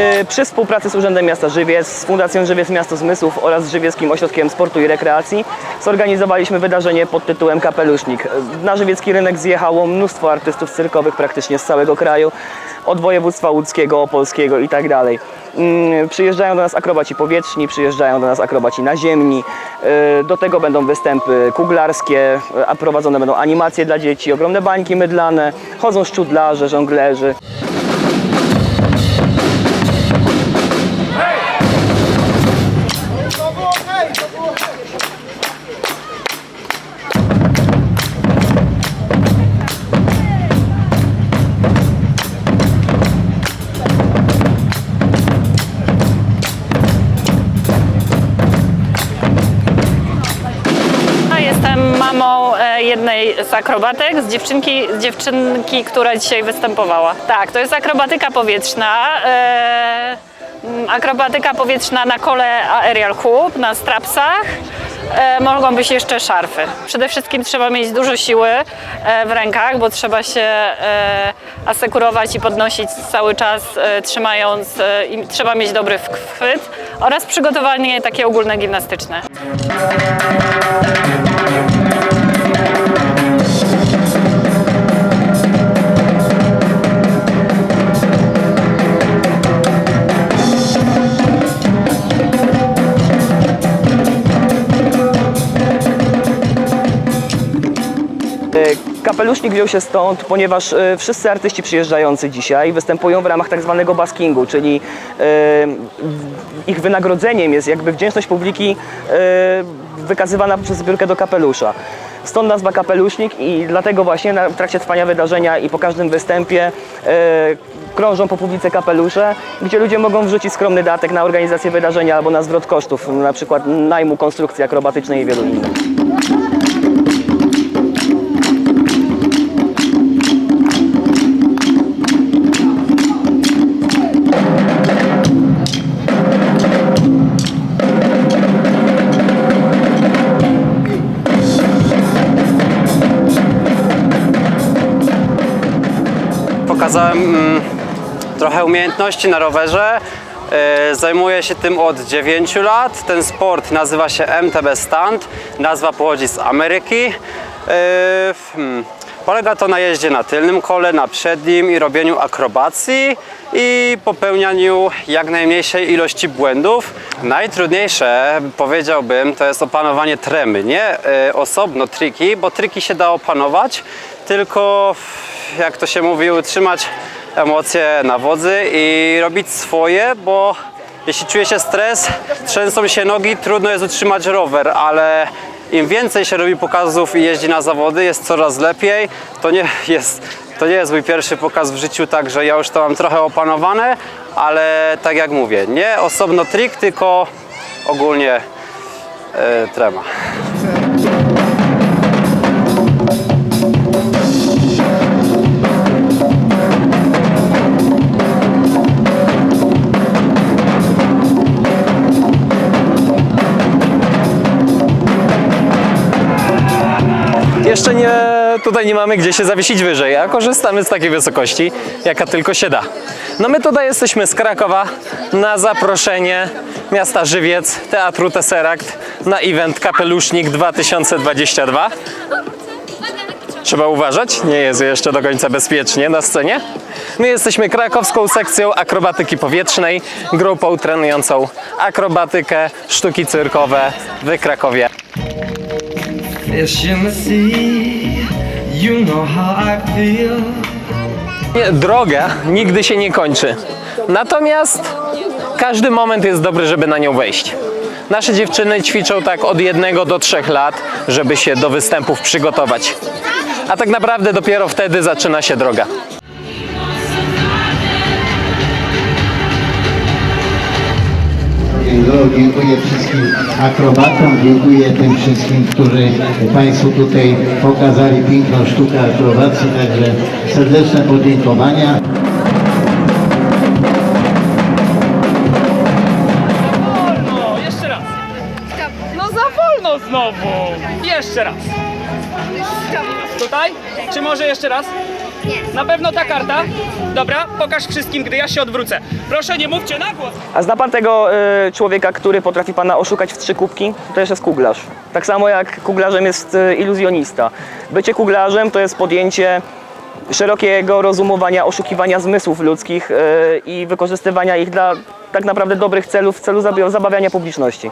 e, przy współpracy z Urzędem Miasta Żywiec, z Fundacją Żywiec Miasto Zmysłów oraz Żywieckim Ośrodkiem Sportu i Rekreacji zorganizowaliśmy wydarzenie pod tytułem Kapelusznik. Na żywiecki rynek zjechało mnóstwo artystów cyrkowych praktycznie z całego kraju, od województwa łódzkiego, opolskiego i tak. Mm, Przyjeżdżają do nas akrobaci powietrzni, przyjeżdżają do nas akrobaci naziemni. E, Do tego będą występy kuglarskie, a prowadzone będą animacje dla dzieci, ogromne bańki mydlane, chodzą szczudlarze, żonglerzy. Mamą e, jednej z akrobatek, z dziewczynki, z dziewczynki, która dzisiaj występowała. Tak, to jest akrobatyka powietrzna. e, Akrobatyka powietrzna na kole aerial hoop, na strapsach. E, Mogą być jeszcze szarfy. Przede wszystkim trzeba mieć dużo siły w rękach, bo trzeba się asekurować i podnosić cały czas, trzymając, trzeba mieć dobry chwyt oraz przygotowanie takie ogólne gimnastyczne. Kapelusznik wziął się stąd, ponieważ e, wszyscy artyści przyjeżdżający dzisiaj występują w ramach tak zwanego baskingu, czyli e, ich wynagrodzeniem jest jakby wdzięczność publiki e, wykazywana przez zbiórkę do kapelusza. Stąd nazwa kapelusznik i dlatego właśnie w trakcie trwania wydarzenia i po każdym występie krążą po publice kapelusze, gdzie ludzie mogą wrzucić skromny datek na organizację wydarzenia albo na zwrot kosztów, na przykład najmu konstrukcji akrobatycznej i wielu innych. Mm, trochę umiejętności na rowerze. E, Zajmuję się tym od 9 lat. Ten sport nazywa się MTB Stand. Nazwa pochodzi z Ameryki. E, hmm, Polega to na jeździe na tylnym kole, na przednim i robieniu akrobacji i popełnianiu jak najmniejszej ilości błędów. Najtrudniejsze, powiedziałbym, to jest opanowanie tremy. Nie e, osobno triki, bo triki się da opanować, tylko jak to się mówi, utrzymać emocje na wodzy i robić swoje, bo jeśli czuje się stres, trzęsą się nogi, trudno jest utrzymać rower, ale im więcej się robi pokazów i jeździ na zawody, jest coraz lepiej. To nie jest, to nie jest mój pierwszy pokaz w życiu, także ja już to mam trochę opanowane, ale tak jak mówię, nie osobno trik, tylko ogólnie e, trema. Tutaj nie mamy gdzie się zawiesić wyżej, a korzystamy z takiej wysokości, jaka tylko się da. No my tutaj jesteśmy z Krakowa na zaproszenie miasta Żywiec, Teatru Tesseract na event Kapelusznik 2022. Trzeba uważać, nie jest jeszcze do końca bezpiecznie na scenie. My jesteśmy krakowską sekcją akrobatyki powietrznej, grupą trenującą akrobatykę, sztuki cyrkowe w Krakowie. You know how I feel. Droga nigdy się nie kończy. Natomiast każdy moment jest dobry, żeby na nią wejść. Nasze dziewczyny ćwiczą tak od jednego do trzech lat, żeby się do występów przygotować. A tak naprawdę dopiero wtedy zaczyna się droga. Dziękuję wszystkim akrobatom, dziękuję tym wszystkim, którzy Państwu tutaj pokazali piękną sztukę akrobacji, także serdeczne podziękowania. wolno! Jeszcze raz! No za wolno znowu! Jeszcze raz! Tutaj? Czy może jeszcze raz? Na pewno ta karta? Dobra, pokaż wszystkim, gdy ja się odwrócę. Proszę, nie mówcie na głos. A zna pan tego y, człowieka, który potrafi pana oszukać w trzy kubki? To też jest kuglarz. Tak samo jak kuglarzem jest y, iluzjonista. Bycie kuglarzem to jest podjęcie szerokiego rozumowania, oszukiwania zmysłów ludzkich y, i wykorzystywania ich dla tak naprawdę dobrych celów, w celu zabawiania publiczności.